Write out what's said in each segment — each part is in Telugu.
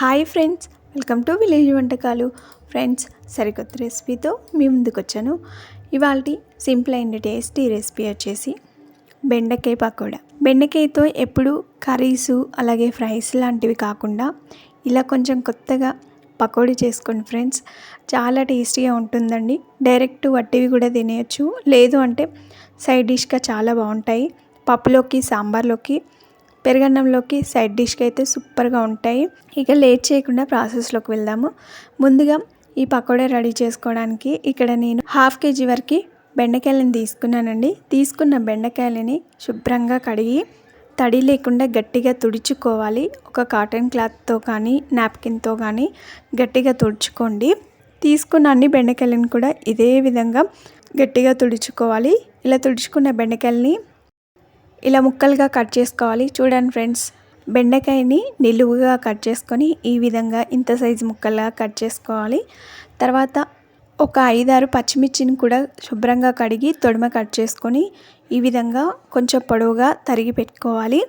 Hi friends welcome to village వంటకాలు. ఫ్రెండ్స్ సరికొత్త రెసిపీతో మీ ముందుకు వచ్చాను ఇవాళ సింపుల్ అండ్ టేస్టీ రెసిపీ వచ్చేసి బెండకాయ పకోడా. బెండకాయతో ఎప్పుడు కర్రీస్ అలాగే ఫ్రైస్ లాంటివి కాకుండా ఇలా కొంచెం కొత్తగా పకోడీ చేసుకోండి ఫ్రెండ్స్. చాలా టేస్టీగా ఉంటుందండి. డైరెక్ట్ వట్టివి కూడా తినేయచ్చు. లేదు అంటే సైడ్ డిష్గా చాలా బాగుంటాయి. పప్పులోకి సాంబార్లోకి పెరుగన్నంలోకి సైడ్ డిష్కి అయితే సూపర్గా ఉంటాయి. ఇక లేట్ చేయకుండా ప్రాసెస్లోకి వెళ్దాము. ముందుగా ఈ పకోడా రెడీ చేసుకోవడానికి ఇక్కడ నేను హాఫ్ కేజీ వరకు బెండకాయలను తీసుకున్నానండి. తీసుకున్న బెండకాయలని శుభ్రంగా కడిగి తడి లేకుండా గట్టిగా తుడుచుకోవాలి. ఒక కాటన్ క్లాత్తో కానీ నాప్కిన్తో కానీ గట్టిగా తుడుచుకోండి. తీసుకున్న అన్ని బెండకాయలను కూడా ఇదే విధంగా గట్టిగా తుడుచుకోవాలి. ఇలా తుడుచుకున్న బెండకాయలని ఇలా ముక్కలుగా కట్ చేసుకోవాలి. చూడండి ఫ్రెండ్స్ బెండకాయని నిలువుగా కట్ చేసుకొని ఈ విధంగా ఇంత సైజు ముక్కలుగా కట్ చేసుకోవాలి. తర్వాత ఒక ఐదారు పచ్చిమిర్చిని కూడా శుభ్రంగా కడిగి తొడిమ కట్ చేసుకొని ఈ విధంగా కొంచెం పొడవుగా తరిగి పెట్టుకోవాలి.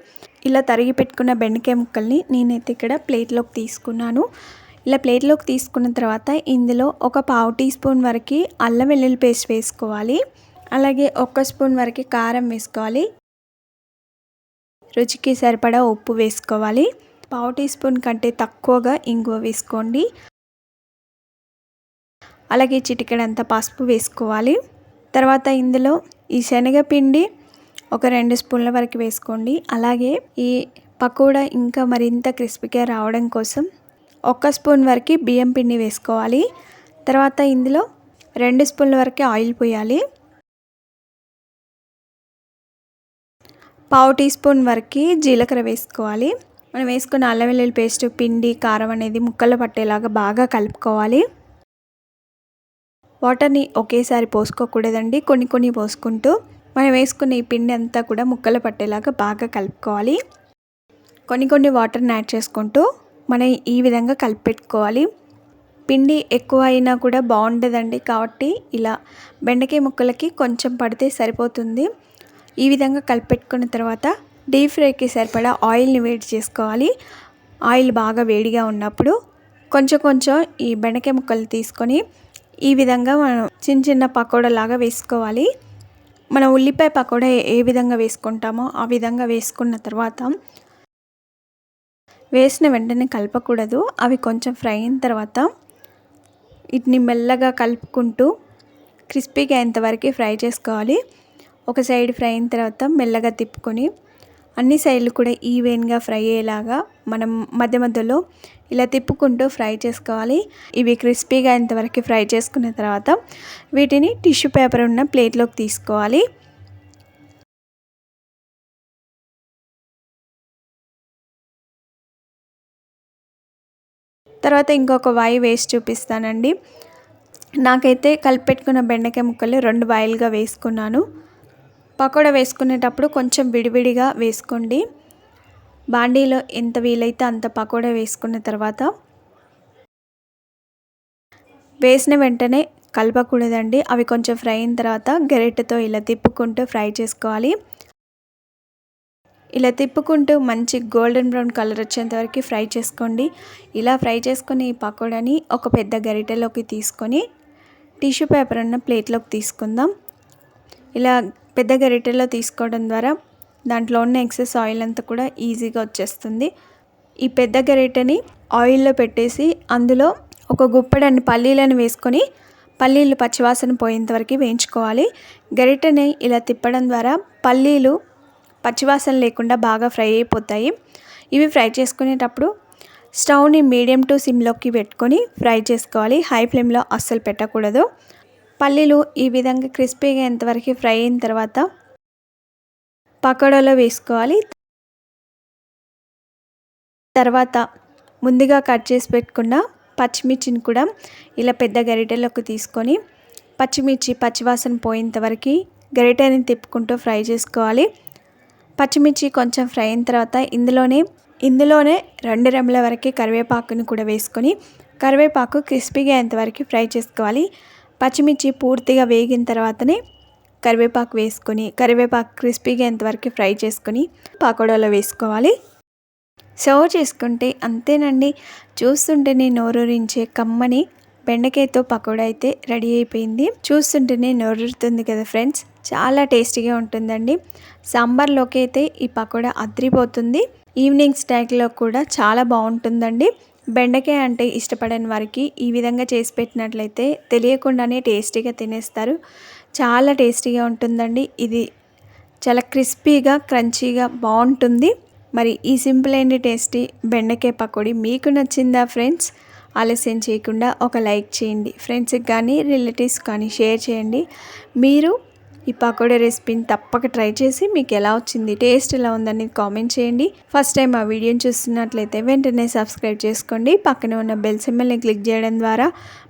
ఇలా తరిగి పెట్టుకున్న బెండకాయ ముక్కల్ని నేనైతే ఇక్కడ ప్లేట్లోకి తీసుకున్నాను. ఇలా ప్లేట్లోకి తీసుకున్న తర్వాత ఇందులో ఒక పావు టీ స్పూన్ వరకు అల్లం వెల్లుల్లి పేస్ట్ వేసుకోవాలి. అలాగే ఒక స్పూన్ వరకు కారం వేసుకోవాలి. రుచికి సరిపడా ఉప్పు వేసుకోవాలి. పావు టీ స్పూన్ కంటే తక్కువగా ఇంగువ వేసుకోండి. అలాగే చిటికెడంత పసుపు వేసుకోవాలి. తర్వాత ఇందులో ఈ శనగపిండి ఒక రెండు స్పూన్ల వరకు వేసుకోండి. అలాగే ఈ పకోడా ఇంకా మరింత క్రిస్పీగా రావడం కోసం ఒక స్పూన్ వరకు బియ్యం పిండి వేసుకోవాలి. తర్వాత ఇందులో రెండు స్పూన్ల వరకు ఆయిల్ పోయాలి. పావు టీ స్పూన్ వరకు జీలకర్ర వేసుకోవాలి. మనం వేసుకున్న అల్లం వెల్లుల్లి పేస్ట్ పిండి కారం అనేది ముక్కలు పట్టేలాగా బాగా కలుపుకోవాలి. వాటర్ని ఒకేసారి పోసుకోకూడదండి. కొన్ని కొన్ని పోసుకుంటూ మనం వేసుకున్న ఈ పిండి అంతా కూడా ముక్కలు పట్టేలాగా బాగా కలుపుకోవాలి. కొన్ని కొన్ని వాటర్ని యాడ్ చేసుకుంటూ మనం ఈ విధంగా కలిపెట్టుకోవాలి. పిండి ఎక్కువ అయినా కూడా బాగుండదండి కాబట్టి ఇలా బెండకాయ ముక్కలకి కొంచెం పడితే సరిపోతుంది. ఈ విధంగా కలిపెట్టుకున్న తర్వాత డీప్ ఫ్రైకి సరిపడా ఆయిల్ని వేడి చేసుకోవాలి. ఆయిల్ బాగా వేడిగా ఉన్నప్పుడు కొంచెం కొంచెం ఈ బెండకాయ ముక్కలు తీసుకొని ఈ విధంగా మనం చిన్న చిన్న పకోడా లాగా వేసుకోవాలి. మన ఉల్లిపాయ పకోడా ఏ విధంగా వేసుకుంటామో ఆ విధంగా వేసుకున్న తర్వాత వేసిన వెంటనే కలపకూడదు. అవి కొంచెం ఫ్రై అయిన తర్వాత వీటిని మెల్లగా కలుపుకుంటూ క్రిస్పీగా అయ్యేంతవరకు ఫ్రై చేసుకోవాలి. ఒక సైడ్ ఫ్రై అయిన తర్వాత మెల్లగా తిప్పుకొని అన్ని సైడ్లు కూడా ఈవెన్గా ఫ్రై అయ్యేలాగా మనం మధ్య మధ్యలో ఇలా తిప్పుకుంటూ ఫ్రై చేసుకోవాలి. ఇవి క్రిస్పీగా అయినంతవరకు ఫ్రై చేసుకున్న తర్వాత వీటిని టిష్యూ పేపర్ ఉన్న ప్లేట్లోకి తీసుకోవాలి. తర్వాత ఇంకొక వాయి వేసి చూపిస్తానండి. నాకైతే కలిపెట్టుకున్న బెండకాయ ముక్కలు రెండు వాయిల్గా వేసుకున్నాను. పకోడా వేసుకునేటప్పుడు కొంచెం విడివిడిగా వేసుకోండి. బాండీలో ఎంత వీలైతే అంత పకోడా వేసుకున్న తర్వాత వేసిన వెంటనే కలపకూడదండి. అవి కొంచెం ఫ్రై అయిన తర్వాత గరిటెతో ఇలా తిప్పుకుంటూ ఫ్రై చేసుకోవాలి. ఇలా తిప్పుకుంటూ మంచి గోల్డెన్ బ్రౌన్ కలర్ వచ్చేంత వరకు ఫ్రై చేసుకోండి. ఇలా ఫ్రై చేసుకుని ఈ పకోడాని ఒక పెద్ద గరిటెలోకి తీసుకొని టిష్యూ పేపర్ ఉన్న ప్లేట్లోకి తీసుకుందాం. ఇలా పెద్ద గరిటెలో తీసుకోవడం ద్వారా దాంట్లో ఉన్న ఎక్సెస్ ఆయిల్ అంతా కూడా ఈజీగా వచ్చేస్తుంది. ఈ పెద్ద గరిటెని ఆయిల్లో పెట్టేసి అందులో ఒక గుప్పెడన్ని పల్లీలను వేసుకొని పల్లీలు పచ్చివాసన పోయేంత వరకు వేయించుకోవాలి. గరిటెని ఇలా తిప్పడం ద్వారా పల్లీలు పచ్చివాసన లేకుండా బాగా ఫ్రై అయిపోతాయి. ఇవి ఫ్రై చేసుకునేటప్పుడు స్టవ్ని మీడియం టు సిమ్లోకి పెట్టుకొని ఫ్రై చేసుకోవాలి. హై ఫ్లేమ్లో అస్సలు పెట్టకూడదు. పల్లీలు ఈ విధంగా క్రిస్పీగా ఎంతవరకు ఫ్రై అయిన తర్వాత పకోడాలో వేసుకోవాలి. తర్వాత ముందుగా కట్ చేసి పెట్టుకున్న పచ్చిమిర్చిని కూడా ఇలా పెద్ద గరిటెలోకి తీసుకొని పచ్చిమిర్చి పచ్చివాసన పోయేంత వరకు గరిటెని తిప్పుకుంటూ ఫ్రై చేసుకోవాలి. పచ్చిమిర్చి కొంచెం ఫ్రై అయిన తర్వాత ఇందులోనే ఇందులోనే రెండు రెమ్మల వరకు కరివేపాకుని కూడా వేసుకొని కరివేపాకు క్రిస్పీగా అయ్యేంతవరకు ఫ్రై చేసుకోవాలి. పచ్చిమిర్చి పూర్తిగా వేగిన తర్వాతనే కరివేపాకు వేసుకొని కరివేపాకు క్రిస్పీగా ఎంతవరకు ఫ్రై చేసుకొని పకోడాలో వేసుకోవాలి. సర్వ్ చేసుకుంటే అంతేనండి. చూస్తుంటేనే నోరూరించే కమ్మని బెండకాయతో పకోడా అయితే రెడీ అయిపోయింది. చూస్తుంటేనే నోరుతుంది కదా ఫ్రెండ్స్. చాలా టేస్టీగా ఉంటుందండి. సాంబార్లోకి అయితే ఈ పకోడా అద్రిపోతుంది. ఈవినింగ్ స్నాక్లో కూడా చాలా బాగుంటుందండి. బెండకాయ అంటే ఇష్టపడని వారికి ఈ విధంగా చేసి పెట్టినట్లయితే తెలియకుండానే టేస్టీగా తినేస్తారు. చాలా టేస్టీగా ఉంటుందండి. ఇది చాలా క్రిస్పీగా క్రంచీగా బాగుంటుంది. మరి ఈ సింపుల్ అండ్ టేస్టీ బెండకాయ పకోడీ మీకు నచ్చిందా ఫ్రెండ్స్? ఆలస్యం చేయకుండా ఒక లైక్ చేయండి. ఫ్రెండ్స్కి కానీ రిలేటివ్స్ కానీ షేర్ చేయండి. మీరు ఈ పకోడీ రెసిపీని తప్పక ట్రై చేసి మీకు ఎలా వచ్చింది టేస్ట్ ఎలా ఉందని కామెంట్ చేయండి. ఫస్ట్ టైం ఆ వీడియోని చూస్తున్నట్లయితే వెంటనే సబ్స్క్రైబ్ చేసుకోండి. పక్కనే ఉన్న బెల్ సింబల్ని క్లిక్ చేయడం ద్వారా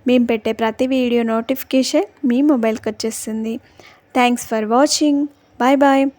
మేము పెట్టే ప్రతి వీడియో నోటిఫికేషన్ మీ మొబైల్కి వచ్చేస్తుంది. Thanks for watching. Bye bye.